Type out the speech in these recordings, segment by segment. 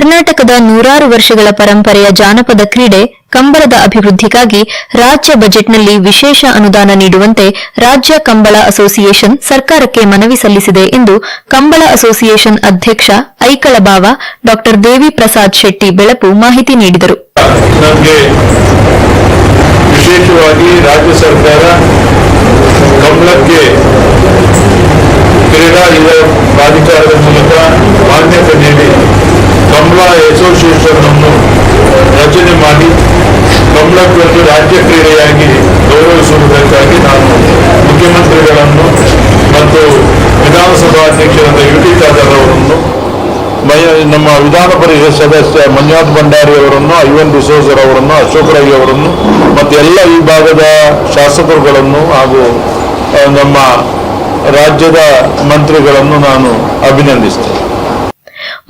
ಕರ್ನಾಟಕದ ನೂರಾರು ವರ್ಷಗಳ ಪರಂಪರೆಯ ಜಾನಪದ ಕ್ರೀಡೆ ಕಂಬಳದ ಅಭಿವೃದ್ಧಿಗಾಗಿ ರಾಜ್ಯ ಬಜೆಟ್ನಲ್ಲಿ ವಿಶೇಷ ಅನುದಾನ ನೀಡುವಂತೆ ರಾಜ್ಯ ಕಂಬಳ ಅಸೋಸಿಯೇಷನ್ ಸರ್ಕಾರಕ್ಕೆ ಮನವಿ ಸಲ್ಲಿಸಿದೆ ಎಂದು ಕಂಬಳ ಅಸೋಸಿಯೇಷನ್ ಅಧ್ಯಕ್ಷ ಐಕಳಬಾವ ಡಾ ದೇವಿ ಪ್ರಸಾದ್ ಶೆಟ್ಟಿ ಬೆಳಪು ಮಾಹಿತಿ ನೀಡಿದರು. ವಿಶೇಷವಾಗಿ ರಾಜ್ಯ ಸರ್ಕಾರ ಕಂಬಳಕ್ಕೆ ಕ್ರೀಡಾ ಪ್ರಾಧಿಕಾರದ ಮೂಲಕ ಮಾನ್ಯತೆ ನೀಡಿ ಅಸೋಸಿಯೇಷನ್ ಅನ್ನು ರಚನೆ ಮಾಡಿ ಕಮಲಕ್ಕೊಂದು ರಾಜ್ಯ ಕ್ರೀಡೆಯಾಗಿ ಗೌರವಿಸುವುದಕ್ಕಾಗಿ ನಾನು ಮುಖ್ಯಮಂತ್ರಿಗಳನ್ನು ಮತ್ತು ವಿಧಾನಸಭಾ ಯು ಟಿ ಖಾದರ್ ಅವರನ್ನು ನಮ್ಮ ವಿಧಾನ ಪರಿಷತ್ ಸದಸ್ಯ ಮಂಜುನಾಥ್ ಭಂಡಾರಿ ಅವರನ್ನು, ಐವನ್ ಡಿಸೋಜರ್ ಅವರನ್ನು, ಅಶೋಕ್ ರೈ ಅವರನ್ನು, ಮತ್ತು ಎಲ್ಲ ವಿಭಾಗದ ಭಾಗದ ಶಾಸಕರುಗಳನ್ನು ಹಾಗೂ ನಮ್ಮ ರಾಜ್ಯದ ಮಂತ್ರಿಗಳನ್ನು ನಾನು ಅಭಿನಂದಿಸ್ತೇನೆ.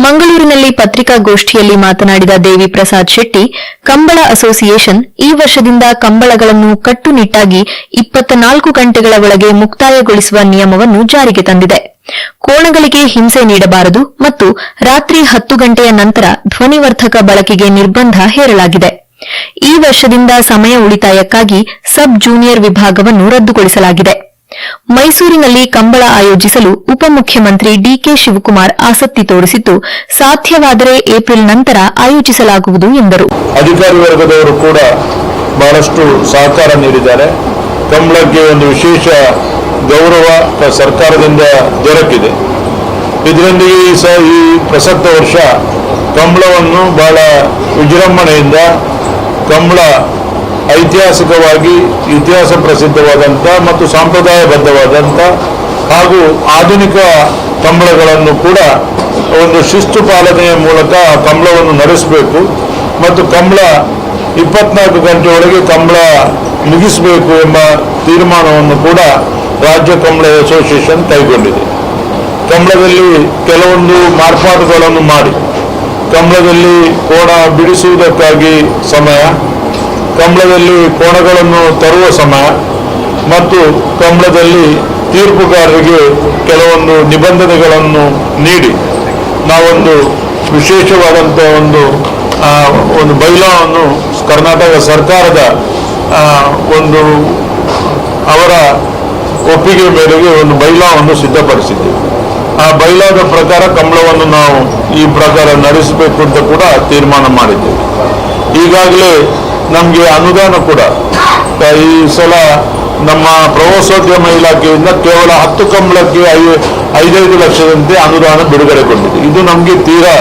ಮಂಗಳೂರಿನಲ್ಲಿ ಪತ್ರಿಕಾಗೋಷ್ಠಿಯಲ್ಲಿ ಮಾತನಾಡಿದ ದೇವಿ ಪ್ರಸಾದ್ ಶೆಟ್ಟಿ, ಕಂಬಳ ಅಸೋಸಿಯೇಷನ್ ಈ ವರ್ಷದಿಂದ ಕಂಬಳಗಳನ್ನು ಕಟ್ಟುನಿಟ್ಟಾಗಿ ಇಪ್ಪತ್ನಾಲ್ಕು ಗಂಟೆಗಳ ಒಳಗೆ ಮುಕ್ತಾಯಗೊಳಿಸುವ ನಿಯಮವನ್ನು ಜಾರಿಗೆ ತಂದಿದೆ. ಕೋಣಗಳಿಗೆ ಹಿಂಸೆ ನೀಡಬಾರದು ಮತ್ತು ರಾತ್ರಿ ಹತ್ತು ಗಂಟೆಯ ನಂತರ ಧ್ವನಿವರ್ಧಕ ಬಳಕೆಗೆ ನಿರ್ಬಂಧ ಹೇರಲಾಗಿದೆ. ಈ ವರ್ಷದಿಂದ ಸಮಯ ಉಳಿತಾಯಕ್ಕಾಗಿ ಸಬ್ ಜೂನಿಯರ್ ವಿಭಾಗವನ್ನು ರದ್ದುಗೊಳಿಸಲಾಗಿದೆ. ಮೈಸೂರಿನಲ್ಲಿ ಕಂಬಳ ಆಯೋಜಿಸಲು ಉಪಮುಖ್ಯಮಂತ್ರಿ ಡಿಕೆ ಶಿವಕುಮಾರ್ ಆಸಕ್ತಿ ತೋರಿಸಿದ್ದು, ಸಾಧ್ಯವಾದರೆ ಏಪ್ರಿಲ್ ನಂತರ ಆಯೋಜಿಸಲಾಗುವುದು ಎಂದರು. ಅಧಿಕಾರಿ ವರ್ಗದವರು ಕೂಡ ಬಹಳಷ್ಟು ಸಹಕಾರ ನೀಡಿದ್ದಾರೆ. ಕಂಬಳಕ್ಕೆ ಒಂದು ವಿಶೇಷ ಗೌರವ ಸರ್ಕಾರದಿಂದ ದೊರಕಿದೆ. ಇದರೊಂದಿಗೆ ಈ ಪ್ರಸಕ್ತ ವರ್ಷ ಕಂಬಳವನ್ನು ಬಹಳ ವಿಜೃಂಭಣೆಯಿಂದ ಕಂಬಳ ಐತಿಹಾಸಿಕವಾಗಿ ಇತಿಹಾಸ ಪ್ರಸಿದ್ಧವಾದಂಥ ಮತ್ತು ಸಾಂಪ್ರದಾಯಬದ್ಧವಾದಂಥ ಹಾಗೂ ಆಧುನಿಕ ಕಂಬಳಗಳನ್ನು ಕೂಡ ಒಂದು ಶಿಸ್ತು ಪಾಲನೆಯ ಮೂಲಕ ಕಂಬಳವನ್ನು ನಡೆಸಬೇಕು. ಮತ್ತು ಕಂಬಳ ಇಪ್ಪತ್ನಾಲ್ಕು ಗಂಟೆ ಒಳಗೆ ಕಂಬಳ ಮುಗಿಸಬೇಕು ಎಂಬ ತೀರ್ಮಾನವನ್ನು ಕೂಡ ರಾಜ್ಯ ಕಂಬಳ ಅಸೋಸಿಯೇಷನ್ ಕೈಗೊಂಡಿದೆ. ಕಂಬಳದಲ್ಲಿ ಕೆಲವೊಂದು ಮಾರ್ಪಾಡುಗಳನ್ನು ಮಾಡಿ. ಕಂಬಳದಲ್ಲಿ ಕೋಣ ಬಿಡಿಸುವುದಕ್ಕಾಗಿ ಸಮಯ ಕಂಬಳದಲ್ಲಿ ಕೋಣಗಳನ್ನು ತರುವ ಸಮಯ ಮತ್ತು ಕಂಬಳದಲ್ಲಿ ತೀರ್ಪುಗಾರರಿಗೆ ಕೆಲವೊಂದು ನಿಬಂಧನೆಗಳನ್ನು ನೀಡಿ. ನಾವೊಂದು ವಿಶೇಷವಾದಂಥ ಒಂದು ಒಂದು ಬೈಲಾವನ್ನು ಕರ್ನಾಟಕ ಸರ್ಕಾರದ ಒಂದು ಅವರ ಒಪ್ಪಿಗೆ ಮೇರೆಗೆ ಒಂದು ಬೈಲಾವನ್ನು ಸಿದ್ಧಪಡಿಸಿದ್ದೆವು. ಆ ಬೈಲಾದ ಪ್ರಕಾರ ಕಂಬಳವನ್ನು ನಾವು ಈ ಪ್ರಕಾರ ನಡೆಸಬೇಕು ಅಂತ ಕೂಡ ತೀರ್ಮಾನ ಮಾಡಿದ್ದೇವೆ. ಈಗಾಗಲೇ ನಮಗೆ ಅನುದಾನ ಕೂಡ. ಈ ಸಲ ನಮ್ಮ ಪ್ರವಾಸೋದ್ಯಮ ಇಲಾಖೆಯಿಂದ ಕೇವಲ ಹತ್ತು ಕಂಬಳಕ್ಕೆ ಐ, ಐದೈದು ಲಕ್ಷದಂತೆ ಅನುದಾನ ಬಿಡುಗಡೆಗೊಂಡಿದೆ ಇದು ನಮಗೆ ತೀರಾ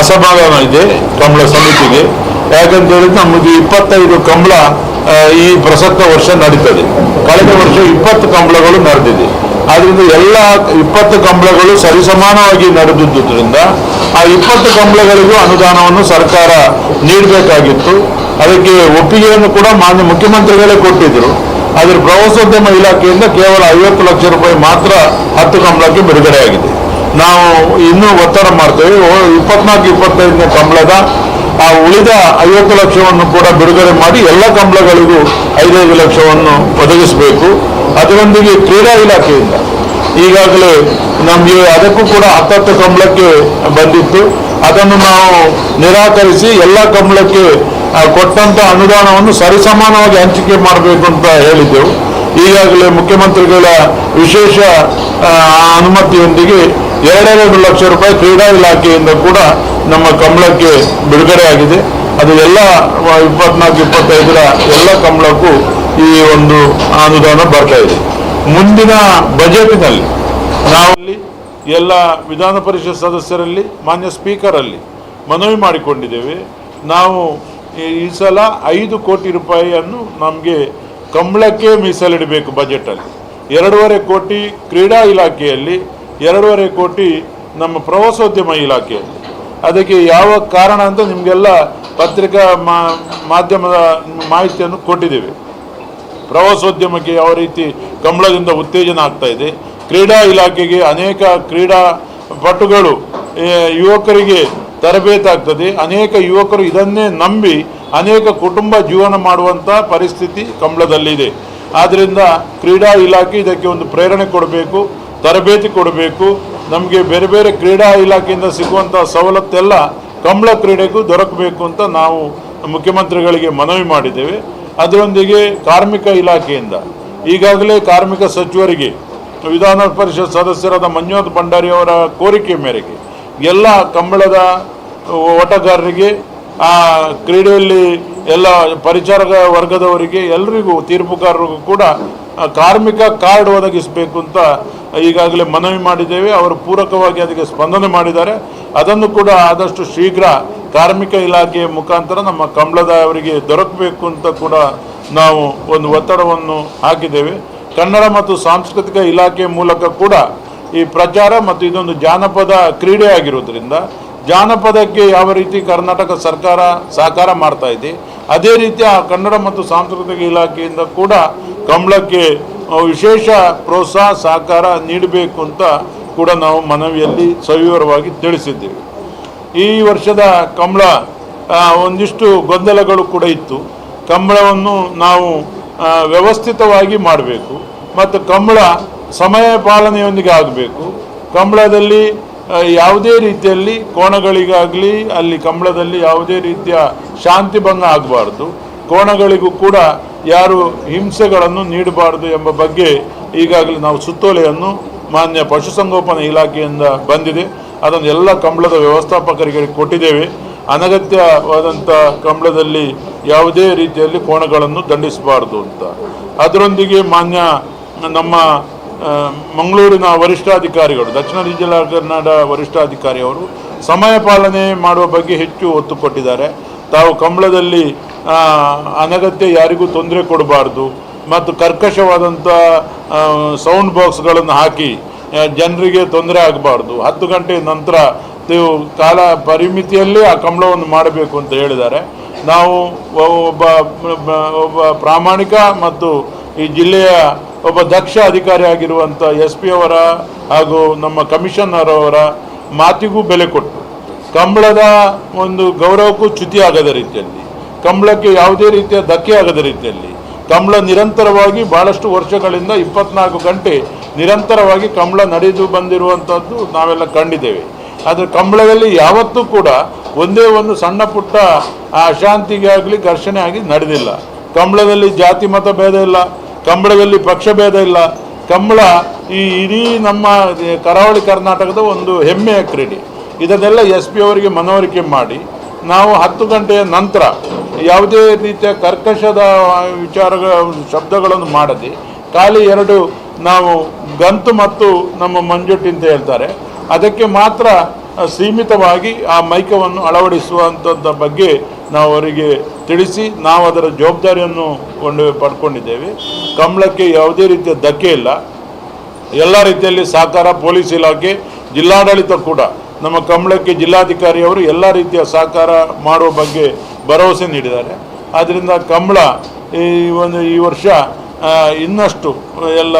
ಅಸಮಾಧಾನ ಇದೆ ಕಂಬಳ ಸಮಿತಿಗೆ. ಯಾಕಂತ ಹೇಳಿದ್ರೆ ನಮಗೆ ಇಪ್ಪತ್ತೈದು ಕಂಬಳ ಈ ಪ್ರಸಕ್ತ ವರ್ಷ ನಡೀತದೆ. ಕಳೆದ ವರ್ಷ ಇಪ್ಪತ್ತು ಕಂಬಳಗಳು ನಡೆದಿದೆ. ಆದ್ರಿಂದ ಎಲ್ಲ ಇಪ್ಪತ್ತು ಕಂಬಳಗಳು ಸರಿಸಮಾನವಾಗಿ ನಡೆದಿದ್ದುದರಿಂದ ಆ ಇಪ್ಪತ್ತು ಕಂಬಳಗಳಿಗೂ ಅನುದಾನವನ್ನು ಸರ್ಕಾರ ನೀಡಬೇಕಾಗಿತ್ತು. ಅದಕ್ಕೆ ಒಪ್ಪಿಗೆಯನ್ನು ಕೂಡ ಮಾನ್ಯ ಮುಖ್ಯಮಂತ್ರಿಗಳೇ ಕೊಟ್ಟಿದ್ರು. ಆದರೆ ಪ್ರವಾಸೋದ್ಯಮ ಇಲಾಖೆಯಿಂದ ಕೇವಲ ಐವತ್ತು ಲಕ್ಷ ರೂಪಾಯಿ ಮಾತ್ರ ಹತ್ತು ಕಂಬಳಕ್ಕೆ ಬಿಡುಗಡೆಯಾಗಿದೆ ನಾವು ಇನ್ನೂ ಒತ್ತಡ ಮಾಡ್ತೇವೆ. ಇಪ್ಪತ್ನಾಲ್ಕು, ಇಪ್ಪತ್ತೈದನೇ ಕಂಬಳದ ಆ ಉಳಿದ ಐವತ್ತು ಲಕ್ಷವನ್ನು ಕೂಡ ಬಿಡುಗಡೆ ಮಾಡಿ ಎಲ್ಲ ಕಂಬಳಗಳಿಗೂ ಐದೈದು ಲಕ್ಷವನ್ನು ಒದಗಿಸಬೇಕು. ಅದರೊಂದಿಗೆ ಕ್ರೀಡಾ ಇಲಾಖೆಯಿಂದ ಈಗಾಗಲೇ ನಮಗೆ ಅದಕ್ಕೂ ಕೂಡ ಹತ್ತತ್ತು ಕಂಬಳಕ್ಕೆ ಬಂದಿತ್ತು. ಅದನ್ನು ನಾವು ನಿರಾಕರಿಸಿ ಎಲ್ಲ ಕಂಬಳಕ್ಕೆ ಕೊಟ್ಟಂತ ಅನುದಾನವನ್ನು ಸರಿಸಮಾನವಾಗಿ ಹಂಚಿಕೆ ಮಾಡಬೇಕು ಅಂತ ಹೇಳಿದ್ದೆವು. ಈಗಾಗಲೇ ಮುಖ್ಯಮಂತ್ರಿಗಳ ವಿಶೇಷ ಅನುಮತಿಯೊಂದಿಗೆ ಎರಡೆರಡು ಲಕ್ಷ ರೂಪಾಯಿ ಕ್ರೀಡಾ ಇಲಾಖೆಯಿಂದ ಕೂಡ ನಮ್ಮ ಕಂಬಳಕ್ಕೆ ಬಿಡುಗಡೆಯಾಗಿದೆ ಅದು ಎಲ್ಲ, ಇಪ್ಪತ್ನಾಲ್ಕು, ಇಪ್ಪತ್ತೈದರ ಎಲ್ಲ ಕಂಬಳಕ್ಕೂ ಈ ಒಂದು ಅನುದಾನ ಬರ್ತಾ ಇದೆ. ಮುಂದಿನ ಬಜೆಟ್ನಲ್ಲಿ ನಾವಲ್ಲಿ ಎಲ್ಲ ವಿಧಾನ ಪರಿಷತ್ ಸದಸ್ಯರಲ್ಲಿ, ಮಾನ್ಯ ಸ್ಪೀಕರಲ್ಲಿ ಮನವಿ ಮಾಡಿಕೊಂಡಿದ್ದೇವೆ. ನಾವು ಈ ಸಲ ಐದು ಕೋಟಿ ರೂಪಾಯಿಯನ್ನು ನಮಗೆ ಕಂಬಳಕ್ಕೆ ಮೀಸಲಿಡಬೇಕು ಬಜೆಟಲ್ಲಿ. ಎರಡೂವರೆ ಕೋಟಿ ಕ್ರೀಡಾ ಇಲಾಖೆಯಲ್ಲಿ, ಎರಡೂವರೆ ಕೋಟಿ ನಮ್ಮ ಪ್ರವಾಸೋದ್ಯಮ ಇಲಾಖೆಯಲ್ಲಿ. ಅದಕ್ಕೆ ಯಾವ ಕಾರಣ ಅಂತ ನಿಮಗೆಲ್ಲ ಪತ್ರಿಕಾ ಮಾಧ್ಯಮದ ಮಾಹಿತಿಯನ್ನು ಕೊಟ್ಟಿದ್ದೇವೆ. ಪ್ರವಾಸೋದ್ಯಮಕ್ಕೆ ಯಾವ ರೀತಿ ಕಂಬಳದಿಂದ ಉತ್ತೇಜನ ಆಗ್ತಾ ಇದೆ, ಕ್ರೀಡಾ ಇಲಾಖೆಗೆ ಅನೇಕ ಕ್ರೀಡಾ ಪಟುಗಳು ಯುವಕರಿಗೆ ತರಬೇತಿ ಆಗ್ತದೆ ಅನೇಕ ಯುವಕರು ಇದನ್ನೇ ನಂಬಿ ಅನೇಕ ಕುಟುಂಬ ಜೀವನ ಮಾಡುವಂಥ ಪರಿಸ್ಥಿತಿ ಕಂಬಳದಲ್ಲಿದೆ. ಆದ್ದರಿಂದ ಕ್ರೀಡಾ ಇಲಾಖೆ ಇದಕ್ಕೆ ಒಂದು ಪ್ರೇರಣೆ ಕೊಡಬೇಕು, ತರಬೇತಿ ಕೊಡಬೇಕು. ನಮಗೆ ಬೇರೆ ಬೇರೆ ಕ್ರೀಡಾ ಇಲಾಖೆಯಿಂದ ಸಿಗುವಂಥ ಸವಲತ್ತೆಲ್ಲ ಕಂಬಳ ಕ್ರೀಡೆಗೂ ದೊರಕಬೇಕು ಅಂತ ನಾವು ಮುಖ್ಯಮಂತ್ರಿಗಳಿಗೆ ಮನವಿ ಮಾಡಿದ್ದೇವೆ. ಅದರೊಂದಿಗೆ ಕಾರ್ಮಿಕ ಇಲಾಖೆಯಿಂದ, ಈಗಾಗಲೇ ಕಾರ್ಮಿಕ ಸಚಿವರಿಗೆ, ವಿಧಾನ ಪರಿಷತ್ ಸದಸ್ಯರಾದ ಮಂಜುನಾಥ್ ಭಂಡಾರಿ ಅವರ ಕೋರಿಕೆ ಮೇರೆಗೆ, ಎಲ್ಲ ಕಂಬಳದ ಓಟಗಾರರಿಗೆ ಆ ಕ್ರೀಡೆಯಲ್ಲಿ ಎಲ್ಲ ಪರಿಚಾರ ವರ್ಗದವರಿಗೆ ಎಲ್ರಿಗೂ, ತೀರ್ಪುಗಾರರಿಗೂ ಕೂಡ ಕಾರ್ಮಿಕ ಕಾರ್ಡ್ ಒದಗಿಸಬೇಕು ಅಂತ ಈಗಾಗಲೇ ಮನವಿ ಮಾಡಿದ್ದೇವೆ. ಅವರು ಪೂರಕವಾಗಿ ಅದಕ್ಕೆ ಸ್ಪಂದನೆ ಮಾಡಿದ್ದಾರೆ. ಅದನ್ನು ಕೂಡ ಆದಷ್ಟು ಶೀಘ್ರ ಕಾರ್ಮಿಕ ಇಲಾಖೆಯ ಮುಖಾಂತರ ನಮ್ಮ ಕಂಬಳದ ಅವರಿಗೆ ದೊರಕಬೇಕು ಅಂತ ಕೂಡ ನಾವು ಒಂದು ಒತ್ತಡವನ್ನು ಹಾಕಿದ್ದೇವೆ. ಕನ್ನಡ ಮತ್ತು ಸಾಂಸ್ಕೃತಿಕ ಇಲಾಖೆ ಮೂಲಕ ಕೂಡ ಈ ಪ್ರಚಾರ ಮತ್ತು ಇದೊಂದು ಜಾನಪದ ಕ್ರೀಡೆ ಆಗಿರೋದ್ರಿಂದ ಜಾನಪದಕ್ಕೆ ಯಾವ ರೀತಿ ಕರ್ನಾಟಕ ಸರ್ಕಾರ ಸಹಕಾರ ಮಾಡ್ತಾ ಇದೆ, ಅದೇ ರೀತಿ ಆ ಕನ್ನಡ ಮತ್ತು ಸಾಂಸ್ಕೃತಿಕ ಇಲಾಖೆಯಿಂದ ಕೂಡ ಕಂಬಳಕ್ಕೆ ವಿಶೇಷ ಪ್ರೋತ್ಸಾಹ, ಸಹಕಾರ ನೀಡಬೇಕು ಅಂತ ಕೂಡ ನಾವು ಮನವಿಯಲ್ಲಿ ಸವಿವರವಾಗಿ ತಿಳಿಸಿದ್ದೇವೆ. ಈ ವರ್ಷದ ಕಂಬಳ ಒಂದಿಷ್ಟು ಗೊಂದಲಗಳು ಕೂಡ ಇತ್ತು. ಕಂಬಳವನ್ನು ನಾವು ವ್ಯವಸ್ಥಿತವಾಗಿ ಮಾಡಬೇಕು. ಮತ್ತು ಕಂಬಳ ಸಮಯ ಪಾಲನೆಯೊಂದಿಗೆ ಆಗಬೇಕು. ಕಂಬಳದಲ್ಲಿ ಯಾವುದೇ ರೀತಿಯಲ್ಲಿ ಕೋಣಗಳಿಗಾಗಲಿ, ಅಲ್ಲಿ ಕಂಬಳದಲ್ಲಿ ಯಾವುದೇ ರೀತಿಯ ಶಾಂತಿ ಭಂಗ ಆಗಬಾರ್ದು. ಕೋಣಗಳಿಗೂ ಕೂಡ ಯಾರು ಹಿಂಸೆಗಳನ್ನು ನೀಡಬಾರದು ಎಂಬ ಬಗ್ಗೆ ಈಗಾಗಲೇ ನಾವು ಸುತ್ತೋಲೆಯನ್ನು ಮಾನ್ಯ ಪಶುಸಂಗೋಪನೆ ಇಲಾಖೆಯಿಂದ ಬಂದಿದೆ. ಅದನ್ನು ಎಲ್ಲ ಕಂಬಳದ ವ್ಯವಸ್ಥಾಪಕರಿಗೆ ಕೊಟ್ಟಿದ್ದೇವೆ. ಅನಗತ್ಯವಾದಂಥ ಕಂಬಳದಲ್ಲಿ ಯಾವುದೇ ರೀತಿಯಲ್ಲಿ ಕೋಣಗಳನ್ನು ದಂಡಿಸಬಾರ್ದು ಅಂತ. ಅದರೊಂದಿಗೆ ಮಾನ್ಯ ನಮ್ಮ ಮಂಗಳೂರಿನ ವರಿಷ್ಠಾಧಿಕಾರಿಗಳು, ದಕ್ಷಿಣ ಜಿಲ್ಲಾ ಕನ್ನಡ ವರಿಷ್ಠಾಧಿಕಾರಿ ಅವರು ಸಮಯ ಪಾಲನೆ ಮಾಡುವ ಬಗ್ಗೆ ಹೆಚ್ಚು ಒತ್ತು ಕೊಟ್ಟಿದ್ದಾರೆ. ತಾವು ಕಂಬಳದಲ್ಲಿ ಅನಗತ್ಯ ಯಾರಿಗೂ ತೊಂದರೆ ಕೊಡಬಾರ್ದು ಮತ್ತು ಕರ್ಕಶವಾದಂಥ ಸೌಂಡ್ ಬಾಕ್ಸ್ಗಳನ್ನು ಹಾಕಿ ಜನರಿಗೆ ತೊಂದರೆ ಆಗಬಾರ್ದು. ಹತ್ತು ಗಂಟೆ ನಂತರ ನೀವು ಕಾಲ ಪರಿಮಿತಿಯಲ್ಲೇ ಆ ಕಂಬಳವನ್ನು ಮಾಡಬೇಕು ಅಂತ ಹೇಳಿದ್ದಾರೆ. ನಾವು ಒಬ್ಬ ಒಬ್ಬ ಪ್ರಾಮಾಣಿಕ ಮತ್ತು ಈ ಜಿಲ್ಲೆಯ ಒಬ್ಬ ದಕ್ಷ ಅಧಿಕಾರಿ ಆಗಿರುವಂಥ ಎಸ್ ಪಿ ಅವರ ಹಾಗೂ ನಮ್ಮ ಕಮಿಷನರ್ ಅವರ ಮಾತಿಗೂ ಬೆಲೆ ಕೊಟ್ಟು ಕಂಬಳದ ಒಂದು ಗೌರವಕ್ಕೂ ಚ್ಯುತಿ ಆಗದ ರೀತಿಯಲ್ಲಿ, ಕಂಬಳಕ್ಕೆ ಯಾವುದೇ ರೀತಿಯ ಧಕ್ಕೆ ಆಗದ ರೀತಿಯಲ್ಲಿ, ಕಂಬಳ ನಿರಂತರವಾಗಿ ಬಹಳಷ್ಟು ವರ್ಷಗಳಿಂದ ಇಪ್ಪತ್ನಾಲ್ಕು ಗಂಟೆ ನಿರಂತರವಾಗಿ ಕಂಬಳ ನಡೆದು ಬಂದಿರುವಂಥದ್ದು ನಾವೆಲ್ಲ ಕಂಡಿದ್ದೇವೆ. ಆದರೆ ಕಂಬಳದಲ್ಲಿ ಯಾವತ್ತೂ ಕೂಡ ಒಂದೇ ಒಂದು ಸಣ್ಣ ಪುಟ್ಟ ಅಶಾಂತಿಗೆ ಆಗಲಿ ಘರ್ಷಣೆ ಆಗಿ ನಡೆದಿಲ್ಲ. ಕಂಬಳದಲ್ಲಿ ಜಾತಿ ಮತ ಭೇದ ಇಲ್ಲ. ಕಂಬಳದಲ್ಲಿ ಪಕ್ಷಭೇದ ಇಲ್ಲ. ಕಂಬಳ ಈ ಇಡೀ ನಮ್ಮ ಕರಾವಳಿ ಕರ್ನಾಟಕದ ಒಂದು ಹೆಮ್ಮೆಯ ಕ್ರೀಡೆ. ಇದನ್ನೆಲ್ಲ ಎಸ್ ಪಿ ಅವರಿಗೆ ಮನವರಿಕೆ ಮಾಡಿ, ನಾವು ಹತ್ತು ಗಂಟೆಯ ನಂತರ ಯಾವುದೇ ರೀತಿಯ ಕರ್ಕಶದ ವಿಚಾರಗಳ ಶಬ್ದಗಳನ್ನು ಮಾಡದೆ, ಖಾಲಿ ಎರಡು ನಾವು ಗಂತು ಮತ್ತು ನಮ್ಮ ಮಂಜುಟ್ಟಿ ಅಂತ ಹೇಳ್ತಾರೆ. ಅದಕ್ಕೆ ಮಾತ್ರ ಸೀಮಿತವಾಗಿ ಆ ಮೈಕವನ್ನು ಅಳವಡಿಸುವಂಥದ್ದ ಬಗ್ಗೆ ನಾವು ಅವರಿಗೆ ತಿಳಿಸಿ ನಾವು ಅದರ ಜವಾಬ್ದಾರಿಯನ್ನು ಕೊಂಡು ಪಡ್ಕೊಂಡಿದ್ದೇವೆ. ಕಂಬಳಕ್ಕೆ ಯಾವುದೇ ರೀತಿಯ ಧಕ್ಕೆ ಇಲ್ಲ. ಎಲ್ಲ ರೀತಿಯಲ್ಲಿ ಸಹಕಾರ ಪೊಲೀಸ್ ಇಲಾಖೆ, ಜಿಲ್ಲಾಡಳಿತ ಕೂಡ ನಮ್ಮ ಕಂಬಳಕ್ಕೆ ಜಿಲ್ಲಾಧಿಕಾರಿಯವರು ಎಲ್ಲ ರೀತಿಯ ಸಹಕಾರ ಮಾಡುವ ಬಗ್ಗೆ ಭರವಸೆ ನೀಡಿದ್ದಾರೆ. ಆದ್ದರಿಂದ ಕಂಬಳ ಈ ಒಂದು ಈ ವರ್ಷ ಇನ್ನಷ್ಟು ಎಲ್ಲ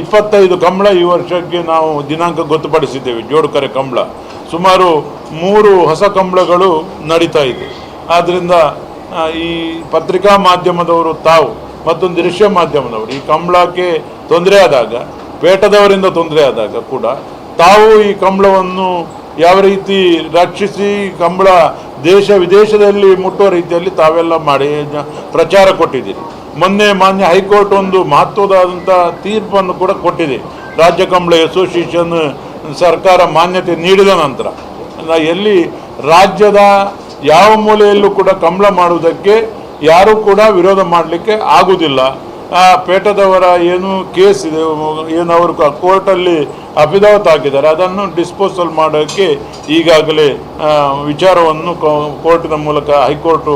ಇಪ್ಪತ್ತೈದು ಕಂಬಳ ಈ ವರ್ಷಕ್ಕೆ ನಾವು ದಿನಾಂಕ ಗೊತ್ತುಪಡಿಸಿದ್ದೇವೆ, ಜೋಡುಕರೆ ಕಂಬಳ. ಸುಮಾರು ಮೂರು ಹೊಸ ಕಂಬಳಗಳು ನಡೀತಾ ಇದೆ. ಆದ್ದರಿಂದ ಈ ಪತ್ರಿಕಾ ಮಾಧ್ಯಮದವರು ತಾವು ಮತ್ತೊಂದು ದೃಶ್ಯ ಮಾಧ್ಯಮದವರು, ಈ ಕಂಬಳಕ್ಕೆ ತೊಂದರೆ ಆದಾಗ, ಪೇಟದವರಿಂದ ತೊಂದರೆ ಆದಾಗ ಕೂಡ ತಾವು ಈ ಕಂಬಳವನ್ನು ಯಾವ ರೀತಿ ರಕ್ಷಿಸಿ ಕಂಬಳ ದೇಶ ವಿದೇಶದಲ್ಲಿ ಮುಟ್ಟುವ ರೀತಿಯಲ್ಲಿ ತಾವೆಲ್ಲ ಮಾಡಿ, ಪ್ರಚಾರ ಕೊಟ್ಟಿದ್ದೀರಿ. ಮೊನ್ನೆ ಮಾನ್ಯ ಹೈಕೋರ್ಟ್ ಒಂದು ಮಹತ್ವದಾದಂಥ ತೀರ್ಪನ್ನು ಕೂಡ ಕೊಟ್ಟಿದೆ. ರಾಜ್ಯ ಕಂಬಳ ಅಸೋಸಿಯೇಷನ್ ಸರ್ಕಾರ ಮಾನ್ಯತೆ ನೀಡಿದ ನಂತರ. ಎಲ್ಲಿ ರಾಜ್ಯದ ಯಾವ ಮೂಲೆಯಲ್ಲೂ ಕೂಡ ಕಂಬಳ ಮಾಡುವುದಕ್ಕೆ ಯಾರೂ ಕೂಡ ವಿರೋಧ ಮಾಡಲಿಕ್ಕೆ ಆಗುವುದಿಲ್ಲ ಪೇಟದವರ ಏನು ಕೇಸ್ ಇದೆ, ಏನು ಅವರು ಕೋರ್ಟಲ್ಲಿ ಅಫಿದಾವತ್ ಹಾಕಿದ್ದಾರೆ, ಅದನ್ನು ಡಿಸ್ಪೋಸಲ್ ಮಾಡೋಕ್ಕೆ ಈಗಾಗಲೇ ವಿಚಾರವನ್ನು ಕೋರ್ಟಿನ ಮೂಲಕ ಹೈಕೋರ್ಟು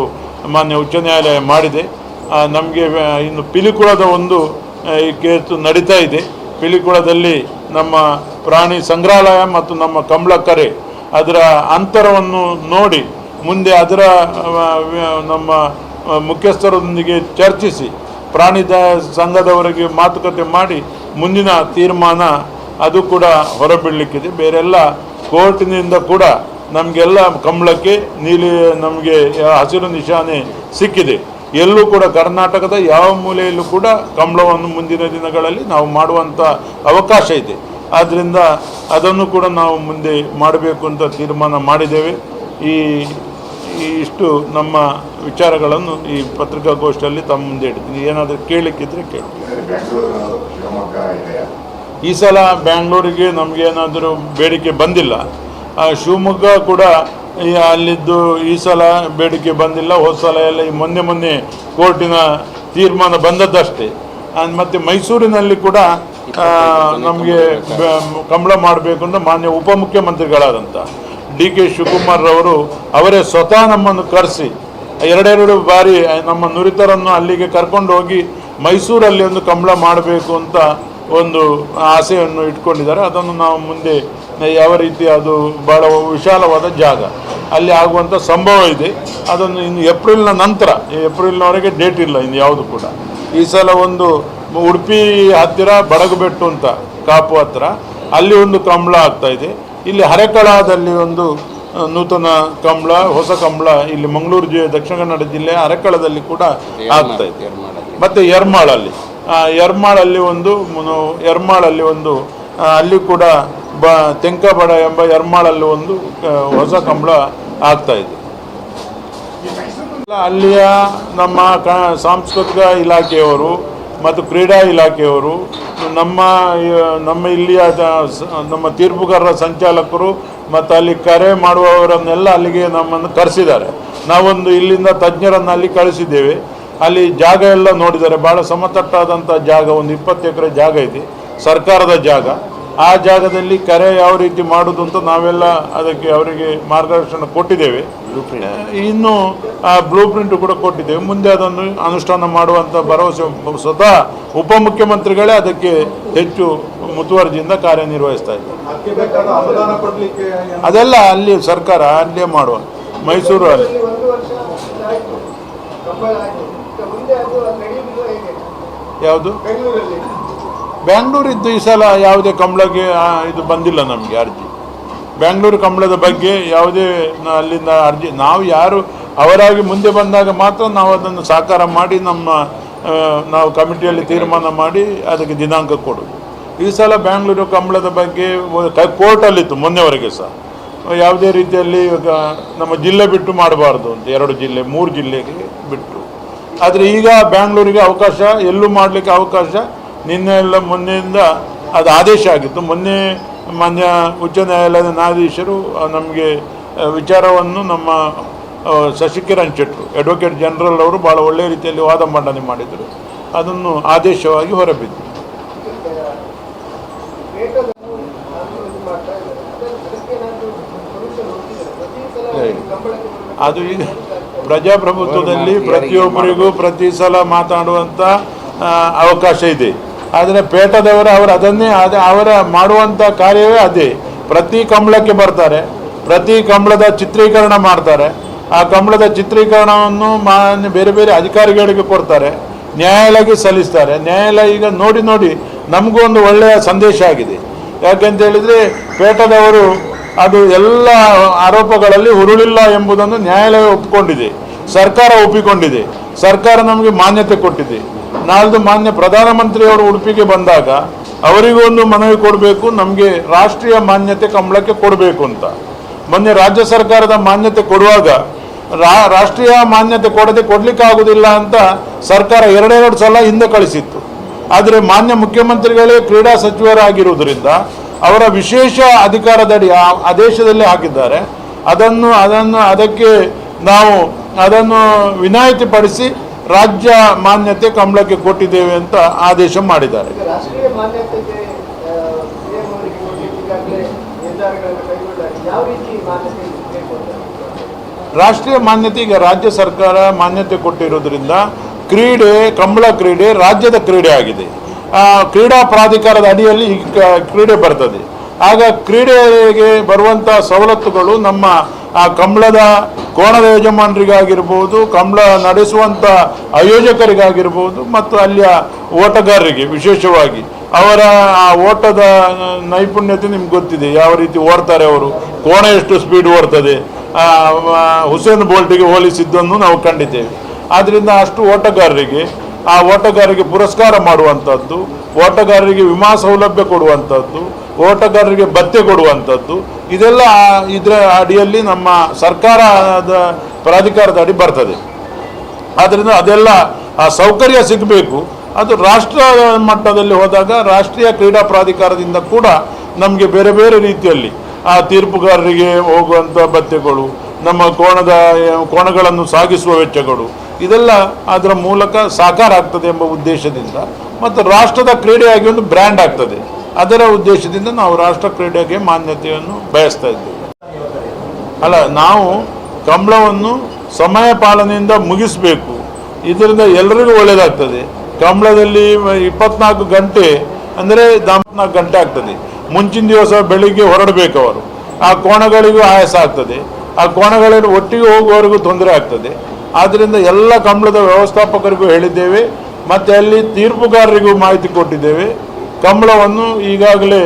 ಮಾನ್ಯ ಉಚ್ಚ ನ್ಯಾಯಾಲಯ ಮಾಡಿದೆ. ನಮಗೆ ಇನ್ನು ಪಿಲಿಕುಳದ ಒಂದು ಈ ಕೇಸು ನಡೀತಾ ಇದೆ. ಪಿಲಿಕುಳದಲ್ಲಿ ನಮ್ಮ ಪ್ರಾಣಿ ಸಂಗ್ರಹಾಲಯ ಮತ್ತು ನಮ್ಮ ಕಂಬಳ ಕರೆ, ಅದರ ಅಂತರವನ್ನು ನೋಡಿ ಮುಂದೆ ಅದರ ನಮ್ಮ ಮುಖ್ಯಸ್ಥರೊಂದಿಗೆ ಚರ್ಚಿಸಿ ಪ್ರಾಣಿ ಸಂಘದವರಿಗೆ ಮಾತುಕತೆ ಮಾಡಿ ಮುಂದಿನ ತೀರ್ಮಾನ ಅದು ಕೂಡ ಹೊರಬೀಳಲಿಕ್ಕಿದೆ. ಬೇರೆಲ್ಲ ಕೋರ್ಟಿನಿಂದ ಕೂಡ ನಮಗೆಲ್ಲ ಕಂಬಳಕ್ಕೆ ನೀಲಿ, ನಮಗೆ ಹಸಿರು ನಿಶಾನೆ ಸಿಕ್ಕಿದೆ. ಎಲ್ಲೂ ಕೂಡ ಕರ್ನಾಟಕದ ಯಾವ ಮೂಲೆಯಲ್ಲೂ ಕೂಡ ಕಂಬಳವನ್ನು ಮುಂದಿನ ದಿನಗಳಲ್ಲಿ ನಾವು ಮಾಡುವಂಥ ಅವಕಾಶ ಇದೆ. ಆದ್ದರಿಂದ ಅದನ್ನು ಕೂಡ ನಾವು ಮುಂದೆ ಮಾಡಬೇಕು ಅಂತ ತೀರ್ಮಾನ ಮಾಡಿದ್ದೇವೆ. ಈ ಇಷ್ಟು ನಮ್ಮ ವಿಚಾರಗಳನ್ನು ಈ ಪತ್ರಿಕಾಗೋಷ್ಠಿಯಲ್ಲಿ ತಮ್ಮ ಮುಂದೆ ಇಡ್ತೀನಿ. ಏನಾದರೂ ಕೇಳಲಿಕ್ಕಿದ್ರೆ ಕೇಳಿ. ಈ ಸಲ ಬ್ಯಾಂಗ್ಳೂರಿಗೆ ನಮಗೇನಾದರೂ ಬೇಡಿಕೆ ಬಂದಿಲ್ಲ. ಶಿವಮೊಗ್ಗ ಕೂಡ ಅಲ್ಲಿದ್ದು ಈ ಸಲ ಬೇಡಿಕೆ ಬಂದಿಲ್ಲ. ಹೋದ ಸಲ ಎಲ್ಲ ಈ ಮೊನ್ನೆ ಮೊನ್ನೆ ಕೋರ್ಟಿನ ತೀರ್ಮಾನ ಬಂದದ್ದಷ್ಟೇ. ಮತ್ತೆ ಮೈಸೂರಿನಲ್ಲಿ ಕೂಡ ನಮಗೆ ಕಂಬಳ ಮಾಡಬೇಕು ಅಂತ ಮಾನ್ಯ ಉಪಮುಖ್ಯಮಂತ್ರಿಗಳಾದಂಥ ಡಿ ಕೆ ಶಿವಕುಮಾರ್ ಅವರು ಸ್ವತಃ ನಮ್ಮನ್ನು ಕರೆಸಿ, ಎರಡೆರಡು ಬಾರಿ ನಮ್ಮ ನುರಿತರನ್ನು ಅಲ್ಲಿಗೆ ಕರ್ಕೊಂಡು ಹೋಗಿ ಮೈಸೂರಲ್ಲಿ ಒಂದು ಕಂಬಳ ಮಾಡಬೇಕು ಅಂತ ಒಂದು ಆಸೆಯನ್ನು ಇಟ್ಕೊಂಡಿದ್ದಾರೆ. ಅದನ್ನು ನಾವು ಮುಂದೆ ಯಾವ ರೀತಿ ಅದು ಬಹಳ ವಿಶಾಲವಾದ ಜಾಗ. ಅಲ್ಲಿ ಆಗುವಂಥ ಸಂಭವ ಇದೆ. ಅದನ್ನು ಇನ್ನು ಏಪ್ರಿಲ್ನ ನಂತರ, ಏಪ್ರಿಲ್ನವರೆಗೆ ಡೇಟ್ ಇಲ್ಲ, ಇನ್ನು ಯಾವುದು ಕೂಡ. ಈ ಸಲ ಒಂದು ಉಡುಪಿ ಹತ್ತಿರ ಬಡಗುಬೆಟ್ಟು ಅಂತ ಕಾಪು ಹತ್ತಿರ, ಅಲ್ಲಿ ಒಂದು ಕಂಬಳ ಆಗ್ತಾ ಇದೆ. ಇಲ್ಲಿ ಹರೆಕಳದಲ್ಲಿ ಒಂದು ನೂತನ ಕಂಬಳ, ಹೊಸ ಕಂಬಳ, ಇಲ್ಲಿ ಮಂಗಳೂರು ಜಿಲ್ಲೆ, ದಕ್ಷಿಣ ಕನ್ನಡ ಜಿಲ್ಲೆ ಹರೆಕಳದಲ್ಲಿ ಕೂಡ ಆಗ್ತಾ ಇದೆ. ಮತ್ತೆ ಯರ್ಮಾಳಲ್ಲಿ ಯರ್ಮಾಳಲ್ಲಿ ಒಂದು ಯರ್ಮಾಳಲ್ಲಿ ಒಂದು ಅಲ್ಲಿ ಕೂಡ ಬ, ತೆಂಕಬಡ ಎಂಬ ಯರ್ಮಾಳಲ್ಲಿ ಒಂದು ಹೊಸ ಕಂಬಳ ಆಗ್ತಾ ಇದೆ. ಅಲ್ಲಿಯ ನಮ್ಮ ಸಾಂಸ್ಕೃತಿಕ ಇಲಾಖೆಯವರು ಮತ್ತು ಕ್ರೀಡಾ ಇಲಾಖೆಯವರು, ನಮ್ಮ ನಮ್ಮ ಇಲ್ಲಿಯ ನಮ್ಮ ತೀರ್ಪುಗಾರರ ಸಂಚಾಲಕರು ಮತ್ತು ಅಲ್ಲಿ ಕರೆ ಮಾಡುವವರನ್ನೆಲ್ಲ ಅಲ್ಲಿಗೆ ನಮ್ಮನ್ನು ಕರೆಸಿದ್ದಾರೆ. ನಾವೊಂದು ಇಲ್ಲಿಂದ ತಜ್ಞರನ್ನು ಅಲ್ಲಿ ಕಳಿಸಿದ್ದೇವೆ. ಅಲ್ಲಿ ಜಾಗ ಎಲ್ಲ ನೋಡಿದ್ದಾರೆ. ಭಾಳ ಸಮತಟ್ಟಾದಂಥ ಜಾಗ, ಒಂದು ಇಪ್ಪತ್ತು ಎಕರೆ ಜಾಗ ಇದೆ. ಸರ್ಕಾರದ ಜಾಗ. ಆ ಜಾಗದಲ್ಲಿ ಕರೆ ಯಾವ ರೀತಿ ಮಾಡುವುದು ಅಂತ ನಾವೆಲ್ಲ ಅದಕ್ಕೆ ಅವರಿಗೆ ಮಾರ್ಗದರ್ಶನ ಕೊಟ್ಟಿದ್ದೇವೆ. ಇನ್ನು ಆ ಬ್ಲೂ ಪ್ರಿಂಟ್ ಕೂಡ ಕೊಟ್ಟಿದ್ದೇವೆ. ಮುಂದೆ ಅದನ್ನು ಅನುಷ್ಠಾನ ಮಾಡುವಂಥ ಭರವಸೆ ಸ್ವತಃ ಉಪಮುಖ್ಯಮಂತ್ರಿಗಳೇ ಅದಕ್ಕೆ ಹೆಚ್ಚು ಮುತುವರ್ಜಿಯಿಂದ ಕಾರ್ಯನಿರ್ವಹಿಸ್ತಾ ಇದ್ದಾರೆ. ಅದೆಲ್ಲ ಅಲ್ಲಿ ಸರ್ಕಾರ ಅಲ್ಲೇ ಮಾಡುವ ಮೈಸೂರು ಅಲ್ಲಿ. ಯಾವುದು? ಬ್ಯಾಂಗ್ಳೂರಿದ್ದು ಈ ಸಲ ಯಾವುದೇ ಕಂಬಳಕ್ಕೆ ಇದು ಬಂದಿಲ್ಲ ನಮಗೆ ಅರ್ಜಿ. ಬ್ಯಾಂಗ್ಳೂರು ಕಂಬಳದ ಬಗ್ಗೆ ಯಾವುದೇ ಅಲ್ಲಿಂದ ಅರ್ಜಿ, ನಾವು ಯಾರು ಅವರಾಗಿ ಮುಂದೆ ಬಂದಾಗ ಮಾತ್ರ ನಾವು ಅದನ್ನು ಸಾಕಾರ ಮಾಡಿ ನಮ್ಮ ನಾವು ಕಮಿಟಿಯಲ್ಲಿ ತೀರ್ಮಾನ ಮಾಡಿ ಅದಕ್ಕೆ ದಿನಾಂಕ ಕೊಡು ಈ ಸಲ ಬ್ಯಾಂಗ್ಳೂರು ಕಂಬಳದ ಬಗ್ಗೆ ಕೋರ್ಟಲ್ಲಿತ್ತು ಮೊನ್ನೆವರೆಗೆ ಸಹ. ಯಾವುದೇ ರೀತಿಯಲ್ಲಿ ನಮ್ಮ ಜಿಲ್ಲೆ ಬಿಟ್ಟು ಮಾಡಬಾರ್ದು ಅಂತ, ಎರಡು ಜಿಲ್ಲೆ, ಮೂರು ಜಿಲ್ಲೆಗೆ ಬಿಟ್ಟು. ಆದರೆ ಈಗ ಬ್ಯಾಂಗ್ಳೂರಿಗೆ ಅವಕಾಶ, ಎಲ್ಲೂ ಮಾಡಲಿಕ್ಕೆ ಅವಕಾಶ ನಿನ್ನೆ ಎಲ್ಲ ಮೊನ್ನೆಯಿಂದ ಅದು ಆದೇಶ ಆಗಿತ್ತು. ಮೊನ್ನೆ ಮಾನ್ಯ ಉಚ್ಚ ನ್ಯಾಯಾಲಯದ ನ್ಯಾಯಾಧೀಶರು ನಮಗೆ ವಿಚಾರವನ್ನು ನಮ್ಮ ಸಶಿಕಿರಣ್ ಶಶಿಕಿರಣ್ ಶೆಟ್ಟರು ಅಡ್ವೊಕೇಟ್ ಜನರಲ್ ಅವರು ಭಾಳ ಒಳ್ಳೆಯ ರೀತಿಯಲ್ಲಿ ವಾದ ಮಂಡನೆ ಮಾಡಿದರು. ಅದನ್ನು ಆದೇಶವಾಗಿ ಹೊರಬಿದ್ದರು. ಅದು ಈಗ ಪ್ರಜಾಪ್ರಭುತ್ವದಲ್ಲಿ ಪ್ರತಿಯೊಬ್ಬರಿಗೂ ಪ್ರತಿ ಸಲ ಮಾತಾಡುವಂಥ ಅವಕಾಶ ಇದೆ. ಆದರೆ ಪೇಟದವರು ಅವರು ಅದನ್ನೇ ಅದೇ ಅವರ ಮಾಡುವಂಥ ಕಾರ್ಯವೇ ಅದೇ. ಪ್ರತಿ ಕಂಬಳಕ್ಕೆ ಬರ್ತಾರೆ, ಪ್ರತಿ ಕಂಬಳದ ಚಿತ್ರೀಕರಣ ಮಾಡ್ತಾರೆ. ಆ ಕಂಬಳದ ಚಿತ್ರೀಕರಣವನ್ನು ಮಾನ್ಯ ಬೇರೆ ಬೇರೆ ಅಧಿಕಾರಿಗಳಿಗೆ ಕೊಡ್ತಾರೆ, ನ್ಯಾಯಾಲಯಕ್ಕೆ ಸಲ್ಲಿಸ್ತಾರೆ. ನ್ಯಾಯಾಲಯ ಈಗ ನೋಡಿ ನೋಡಿ ನಮಗೂ ಒಂದು ಒಳ್ಳೆಯ ಸಂದೇಶ ಆಗಿದೆ. ಯಾಕೆಂತ ಹೇಳಿದರೆ ಪೇಟದವರು ಅದು ಎಲ್ಲ ಆರೋಪಗಳಲ್ಲಿ ಹುರುಳಿಲ್ಲ ಎಂಬುದನ್ನು ನ್ಯಾಯಾಲಯ ಒಪ್ಪಿಕೊಂಡಿದೆ, ಸರ್ಕಾರ ಒಪ್ಪಿಕೊಂಡಿದೆ. ಸರ್ಕಾರ ನಮಗೆ ಮಾನ್ಯತೆ ಕೊಟ್ಟಿದೆ. ನಾಳ್ದು ಮಾನ್ಯ ಪ್ರಧಾನಮಂತ್ರಿಯವರು ಉಡುಪಿಗೆ ಬಂದಾಗ ಅವರಿಗೂ ಒಂದು ಮನವಿ ಕೊಡಬೇಕು, ನಮಗೆ ರಾಷ್ಟ್ರೀಯ ಮಾನ್ಯತೆ ಕಂಬಳಕ್ಕೆ ಕೊಡಬೇಕು ಅಂತ. ಮೊನ್ನೆ ರಾಜ್ಯ ಸರ್ಕಾರದ ಮಾನ್ಯತೆ ಕೊಡುವಾಗ ರಾಷ್ಟ್ರೀಯ ಮಾನ್ಯತೆ ಕೊಡದೆ ಕೊಡ್ಲಿಕ್ಕೆ ಆಗುದಿಲ್ಲ ಅಂತ ಸರ್ಕಾರ ಎರಡೆರಡು ಸಲ ಹಿಂದೆ ಕಳಿಸಿತ್ತು. ಆದರೆ ಮಾನ್ಯ ಮುಖ್ಯಮಂತ್ರಿಗಳೇ ಕ್ರೀಡಾ ಸಚಿವರಾಗಿರುವುದರಿಂದ ಅವರ ವಿಶೇಷ ಅಧಿಕಾರದಡಿ ಆದೇಶದಲ್ಲಿ ಹಾಕಿದ್ದಾರೆ. ಅದನ್ನು ಅದನ್ನು, ಅದಕ್ಕೆ ನಾವು ಅದನ್ನು ವಿನಾಯಿತಿ ಪಡಿಸಿ ರಾಜ್ಯ ಮಾನ್ಯತೆ ಕಂಬಳಕ್ಕೆ ಕೊಟ್ಟಿದ್ದೇವೆ ಅಂತ ಆದೇಶ ಮಾಡಿದ್ದಾರೆ. ರಾಷ್ಟ್ರೀಯ ಮಾನ್ಯತೆ ಈಗ ರಾಜ್ಯ ಸರ್ಕಾರ ಮಾನ್ಯತೆ ಕೊಟ್ಟಿರೋದ್ರಿಂದ ಕ್ರೀಡೆ ಕಂಬಳ ಕ್ರೀಡೆ ರಾಜ್ಯದ ಕ್ರೀಡೆ ಆಗಿದೆ. ಕ್ರೀಡಾ ಪ್ರಾಧಿಕಾರದ ಅಡಿಯಲ್ಲಿ ಈ ಕ್ರೀಡೆ ಬರ್ತದೆ. ಆಗ ಕ್ರೀಡೆಗೆ ಬರುವಂಥ ಸವಲತ್ತುಗಳು ನಮ್ಮ, ಆ ಕಂಬಳದ ಕೋಣದ ಯಜಮಾನರಿಗಾಗಿರ್ಬೋದು ಕಂಬಳ ನಡೆಸುವಂಥ ಆಯೋಜಕರಿಗಾಗಿರ್ಬೋದು, ಮತ್ತು ಅಲ್ಲಿಯ ಓಟಗಾರರಿಗೆ ವಿಶೇಷವಾಗಿ. ಅವರ, ಆ, ಓಟದ ನೈಪುಣ್ಯತೆ ನಿಮ್ಗೆ ಗೊತ್ತಿದೆ, ಯಾವ ರೀತಿ ಓಡ್ತಾರೆ ಅವರು, ಕೋಣ ಎಷ್ಟು ಸ್ಪೀಡ್ ಓಡ್ತದೆ ಹುಸೇನ್ ಬೋಲ್ಟಿಗೆ ಹೋಲಿಸಿದ್ದನ್ನು ನಾವು ಕಂಡಿದ್ದೇವೆ. ಆದ್ದರಿಂದ ಅಷ್ಟು ಓಟಗಾರರಿಗೆ, ಆ ಓಟಗಾರರಿಗೆ ಪುರಸ್ಕಾರ ಮಾಡುವಂಥದ್ದು ಓಟಗಾರರಿಗೆ ವಿಮಾ ಸೌಲಭ್ಯ ಕೊಡುವಂಥದ್ದು ಓಟಗಾರರಿಗೆ ಭತ್ಯೆ ಕೊಡುವಂಥದ್ದು. ಇದೆಲ್ಲ ಇದರ ಅಡಿಯಲ್ಲಿ ನಮ್ಮ ಸರ್ಕಾರದ ಪ್ರಾಧಿಕಾರದ ಅಡಿ ಬರ್ತದೆ. ಆದ್ದರಿಂದ ಅದೆಲ್ಲ ಆ ಸೌಕರ್ಯ ಸಿಗಬೇಕು. ಅದು ರಾಷ್ಟ್ರ ಮಟ್ಟದಲ್ಲಿ ಹೋದಾಗ ರಾಷ್ಟ್ರೀಯ ಕ್ರೀಡಾ ಪ್ರಾಧಿಕಾರದಿಂದ ಕೂಡ ನಮಗೆ ಬೇರೆ ಬೇರೆ ರೀತಿಯಲ್ಲಿ ಆ ತೀರ್ಪುಗಾರರಿಗೆ ಹೋಗುವಂಥ ಭತ್ಯೆಗಳು, ನಮ್ಮ ಕೋಣದ, ಕೋಣಗಳನ್ನು ಸಾಗಿಸುವ ವೆಚ್ಚಗಳು, ಇದೆಲ್ಲ ಅದರ ಮೂಲಕ ಸಾಕಾರ ಆಗ್ತದೆ ಎಂಬ ಉದ್ದೇಶದಿಂದ ಮತ್ತು ರಾಷ್ಟ್ರದ ಕ್ರೀಡೆಯಾಗಿ ಒಂದು ಬ್ರ್ಯಾಂಡ್ ಆಗ್ತದೆ. ಅದರ ಉದ್ದೇಶದಿಂದ ನಾವು ರಾಷ್ಟ್ರ ಕ್ರೀಡೆಗೆ ಮಾನ್ಯತೆಯನ್ನು ಬಯಸ್ತಾ ಇದ್ದೇವೆ. ಅಲ್ಲ, ನಾವು ಕಂಬಳವನ್ನು ಸಮಯ ಪಾಲನೆಯಿಂದ ಮುಗಿಸಬೇಕು. ಇದರಿಂದ ಎಲ್ಲರಿಗೂ ಒಳ್ಳೆಯದಾಗ್ತದೆ ಕಂಬಳದಲ್ಲಿ ಇಪ್ಪತ್ನಾಲ್ಕು ಗಂಟೆ ಅಂದರೆ ನಾಲ್ಕು ಗಂಟೆ ಆಗ್ತದೆ. ಮುಂಚಿನ ದಿವಸ ಬೆಳಿಗ್ಗೆ ಹೊರಡಬೇಕು ಅವರು. ಆ ಕೋಣಗಳಿಗೂ ಆಯಾಸ ಆಗ್ತದೆ. ಆ ಕೋಣಗಳಲ್ಲಿ ಒಟ್ಟಿಗೆ ಹೋಗುವವರೆಗೂ ತೊಂದರೆ ಆಗ್ತದೆ. ಆದ್ದರಿಂದ ಎಲ್ಲ ಕಂಬಳದ ವ್ಯವಸ್ಥಾಪಕರಿಗೂ ಹೇಳಿದ್ದೇವೆ. ಮತ್ತು ಅಲ್ಲಿ ತೀರ್ಪುಗಾರರಿಗೂ ಮಾಹಿತಿ ಕೊಟ್ಟಿದ್ದೇವೆ. ಕಂಬಳವನ್ನು ಈಗಾಗಲೇ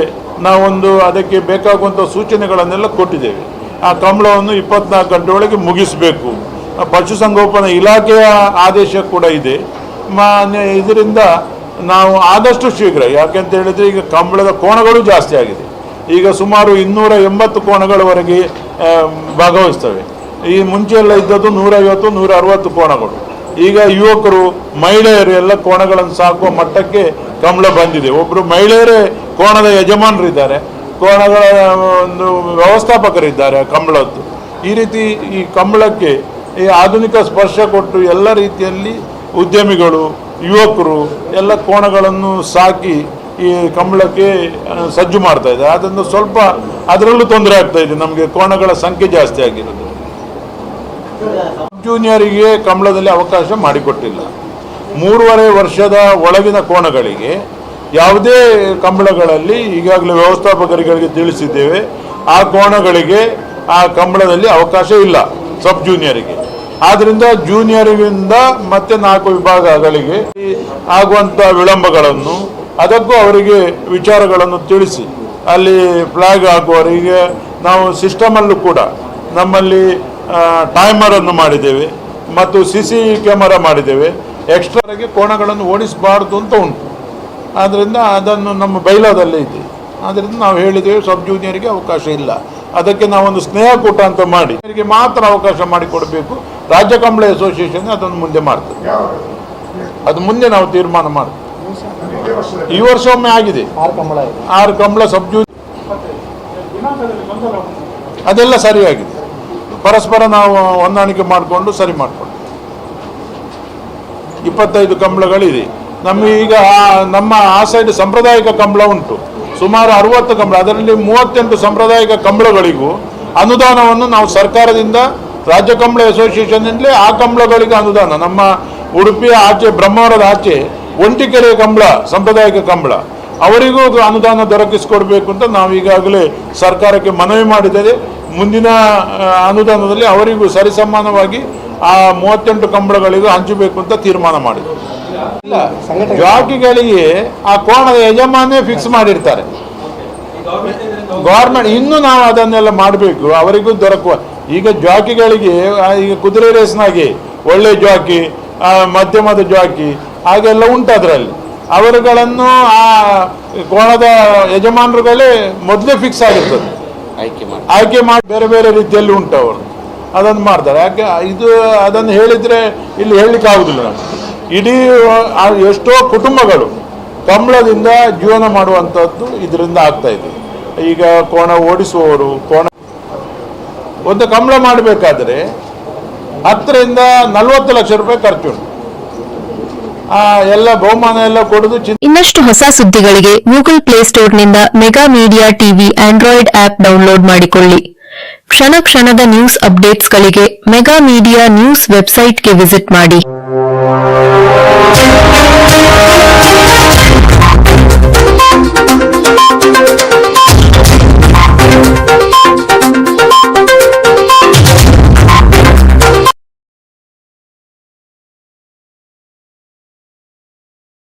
ನಾವೊಂದು ಅದಕ್ಕೆ ಬೇಕಾಗುವಂಥ ಸೂಚನೆಗಳನ್ನೆಲ್ಲ ಕೊಟ್ಟಿದ್ದೇವೆ. ಆ ಕಂಬಳವನ್ನು ಇಪ್ಪತ್ನಾಲ್ಕು ಗಂಟೆ ಒಳಗೆ ಮುಗಿಸಬೇಕು ಪಶುಸಂಗೋಪನಾ ಇಲಾಖೆಯ ಆದೇಶ ಕೂಡ ಇದೆ. ಮಾನ್ಯ ಇದರಿಂದ ನಾವು ಆದಷ್ಟು ಶೀಘ್ರ ಯಾಕೆಂತ ಹೇಳಿದರೆ ಈಗ ಕಂಬಳದ ಕೋಣಗಳು ಜಾಸ್ತಿ ಆಗಿದೆ. ಈಗ ಸುಮಾರು ಇನ್ನೂರ ಎಂಬತ್ತು ಕೋಣಗಳವರೆಗೆ ಭಾಗವಹಿಸ್ತವೆ. ಈ ಮುಂಚೆಯೆಲ್ಲ ಇದ್ದದ್ದು ನೂರೈವತ್ತು ನೂರ ಅರವತ್ತು ಕೋಣಗಳು. ಈಗ ಯುವಕರು, ಮಹಿಳೆಯರು ಎಲ್ಲ ಕೋಣಗಳನ್ನು ಸಾಕುವ ಮಟ್ಟಕ್ಕೆ ಕಂಬಳ ಬಂದಿದೆ. ಒಬ್ರು ಮಹಿಳೆಯರೇ ಕೋಣದ ಯಜಮಾನರಿದ್ದಾರೆ. ಕೋಣಗಳ ಒಂದು ವ್ಯವಸ್ಥಾಪಕರಿದ್ದಾರೆ ಕಂಬಳದ್ದು. ಈ ರೀತಿ ಈ ಕಂಬಳಕ್ಕೆ ಈ ಆಧುನಿಕ ಸ್ಪರ್ಶ ಕೊಟ್ಟು ಎಲ್ಲ ರೀತಿಯಲ್ಲಿ ಉದ್ಯಮಿಗಳು, ಯುವಕರು ಎಲ್ಲ ಕೋಣಗಳನ್ನು ಸಾಕಿ ಈ ಕಂಬಳಕ್ಕೆ ಸಜ್ಜು ಮಾಡ್ತಾ ಇದೆ ಅದರಿಂದ ಸ್ವಲ್ಪ ಅದರಲ್ಲೂ ತೊಂದರೆ ಆಗ್ತಾ ಇದೆ. ನಮಗೆ ಕೋಣಗಳ ಸಂಖ್ಯೆ ಜಾಸ್ತಿ ಆಗಿರೋದು. ಜೂನಿಯರಿಗೆ ಕಂಬಳದಲ್ಲಿ ಅವಕಾಶ ಮಾಡಿಕೊಟ್ಟಿಲ್ಲ. ಮೂರುವರೆ ವರ್ಷದ ಒಳಗಿನ ಕೋಣಗಳಿಗೆ ಯಾವುದೇ ಕಂಬಳಗಳಲ್ಲಿ ಈಗಾಗಲೇ ವ್ಯವಸ್ಥಾಪಕರುಗಳಿಗೆ ತಿಳಿಸಿದ್ದೇವೆ, ಆ ಕೋಣಗಳಿಗೆ ಆ ಕಂಬಳದಲ್ಲಿ ಅವಕಾಶ ಇಲ್ಲ ಸಬ್ ಜೂನಿಯರಿಗೆ. ಆದ್ದರಿಂದ ಜೂನಿಯರಿಗಿಂದ ಮತ್ತೆ ನಾಲ್ಕು ವಿಭಾಗಗಳಿಗೆ ಆಗುವಂಥ ವಿಳಂಬಗಳನ್ನು, ಅದಕ್ಕೂ ಅವರಿಗೆ ವಿಚಾರಗಳನ್ನು ತಿಳಿಸಿ. ಅಲ್ಲಿ ಫ್ಲಾಗ್ ಹಾಕುವವರಿಗೆ ನಾವು ಸಿಸ್ಟಮಲ್ಲೂ ಕೂಡ ನಮ್ಮಲ್ಲಿ ಟೈಮರನ್ನು ಮಾಡಿದ್ದೇವೆ ಮತ್ತು ಸಿ ಸಿ ಕ್ಯಾಮರಾ ಮಾಡಿದ್ದೇವೆ. ಎಕ್ಸ್ಟ್ರಾಗೆ ಕೋಣಗಳನ್ನು ಓಡಿಸಬಾರ್ದು ಅಂತ ಉಂಟು. ಆದ್ದರಿಂದ ಅದನ್ನು ನಮ್ಮ ಬೈಲಾದಲ್ಲೇ ಇದೆ. ಆದ್ದರಿಂದ ನಾವು ಹೇಳಿದ್ದೇವೆ ಸಬ್ ಜೂನಿಯರಿಗೆ ಅವಕಾಶ ಇಲ್ಲ. ಅದಕ್ಕೆ ನಾವೊಂದು ಸ್ನೇಹಕೂಟ ಅಂತ ಮಾಡಿ ಅವರಿಗೆ ಮಾತ್ರ ಅವಕಾಶ ಮಾಡಿಕೊಡಬೇಕು. ರಾಜ್ಯ ಕಂಬಳ ಅಸೋಸಿಯೇಷನ್ ಅದನ್ನು ಮುಂದೆ ಮಾಡ್ತೇವೆ ಅದು ಮುಂದೆ ನಾವು ತೀರ್ಮಾನ ಮಾಡ್ತೇವೆ. ಈ ವರ್ಷ ಒಮ್ಮೆ ಆಗಿದೆ. ಆರು ಕಂಬಳ ಆರು ಕಂಬಳ ಸಬ್ ಜೂನಿಯರ್ ಅದೆಲ್ಲ ಸರಿಯಾಗಿದೆ. ಪರಸ್ಪರ ನಾವು ಹೊಂದಾಣಿಕೆ ಮಾಡಿಕೊಂಡು ಸರಿ ಮಾಡಿಕೊಂಡು ಇಪ್ಪತ್ತೈದು ಕಂಬಳಗಳಿದೆ ನಮ್ಮ ಈಗ ನಮ್ಮ ಆ ಸೈಡ್ ಸಾಂಪ್ರದಾಯಿಕ ಕಂಬಳ ಉಂಟು. ಸುಮಾರು ಅರವತ್ತು ಕಂಬಳ, ಅದರಲ್ಲಿ ಮೂವತ್ತೆಂಟು ಸಾಂಪ್ರದಾಯಿಕ ಕಂಬಳಗಳಿಗೂ ಅನುದಾನವನ್ನು ನಾವು ಸರ್ಕಾರದಿಂದ, ರಾಜ್ಯ ಕಂಬಳ ಅಸೋಸಿಯೇಷನ್ನಿಂದಲೇ ಆ ಕಂಬಳಗಳಿಗೆ ಅನುದಾನ. ನಮ್ಮ ಉಡುಪಿಯ ಆಚೆ, ಬ್ರಹ್ಮಾವರದ ಆಚೆ ಒಂಟಿಕೆರೆ ಕಂಬಳ, ಸಾಂಪ್ರದಾಯಿಕ ಕಂಬಳ. ಅವರಿಗೂ ಅನುದಾನ ದೊರಕಿಸಿಕೊಡ್ಬೇಕು ಅಂತ ನಾವು ಈಗಾಗಲೇ ಸರ್ಕಾರಕ್ಕೆ ಮನವಿ ಮಾಡಿದ್ದೇವೆ. ಮುಂದಿನ ಅನುದಾನದಲ್ಲಿ ಅವರಿಗೂ ಸರಿಸಮಾನವಾಗಿ ಆ ಮೂವತ್ತೆಂಟು ಕಂಬಳಗಳಿಗೂ ಹಂಚಬೇಕು ಅಂತ ತೀರ್ಮಾನ ಮಾಡಿದ್ರು. ಜಾಕಿಗಳಿಗೆ ಆ ಕೋಣದ ಯಜಮಾನೇ ಫಿಕ್ಸ್ ಮಾಡಿರ್ತಾರೆ. ಗೌರ್ಮೆಂಟ್ ಇನ್ನು ನಾವು ಅದನ್ನೆಲ್ಲ ಮಾಡಬೇಕು ಅವರಿಗೂ ದೊರಕುವ. ಈಗ ಜಾಕಿಗಳಿಗೆ ಈಗ ಕುದುರೆ ರೇಸ್ನಾಗೆ ಒಳ್ಳೆ ಜಾಕಿ ಆ, ಮಧ್ಯಮದ ಜಾಕಿ ಹಾಗೆಲ್ಲ ಉಂಟು ಅದರಲ್ಲಿ. ಅವರುಗಳನ್ನು ಆ ಕೋಣದ ಯಜಮಾನರುಗಳೇ ಮೊದಲೇ ಫಿಕ್ಸ್ ಆಗಿರ್ತದೆ. ಆಯ್ಕೆ ಮಾಡಿ ಬೇರೆ ಬೇರೆ ರೀತಿಯಲ್ಲಿ ಉಂಟು ಅವರು. ಅದನ್ನು ಮಾಡ್ತಾರೆ. ಯಾಕೆ, ಇದು ಅದನ್ನು ಹೇಳಿದರೆ ಇಲ್ಲಿ ಹೇಳಲಿಕ್ಕೆ ಆಗುದಿಲ್ಲ ನಮ್ಗೆ. ಇಡೀ ಎಷ್ಟೋ ಕುಟುಂಬಗಳು ಕಂಬಳದಿಂದ ಜೀವನ ಮಾಡುವಂಥದ್ದು ಇದರಿಂದ ಆಗ್ತಾ ಇದೆ. ಈಗ ಕೋಣ ಓಡಿಸುವವರು, ಕೋಣ ಒಂದು ಕಂಬಳ ಮಾಡಬೇಕಾದ್ರೆ ಹತ್ತರಿಂದ ನಲವತ್ತು ಲಕ್ಷ ರೂಪಾಯಿ ಖರ್ಚುಂಟು ಆ ಎಲ್ಲ ಬಹುಮಾನ ಎಲ್ಲ ಕೊಡೋದು ಇನ್ನಷ್ಟು ಹೊಸ ಸುದ್ದಿಗಳಿಗೆ Google play ಸ್ಟೋರ್ನಿಂದ mega media TV android app download ಮಾಡಿಕೊಳ್ಳಿ. ಕ್ಷಣ ಕ್ಷಣದ ನ್ಯೂಸ್ ಅಪ್ಡೇಟ್ಸ್ಗಳಿಗೆ ಮೆಗಾ ಮೀಡಿಯಾ ನ್ಯೂಸ್ ವೆಬ್ಸೈಟ್ಗೆ ವಿಸಿಟ್ ಮಾಡಿ.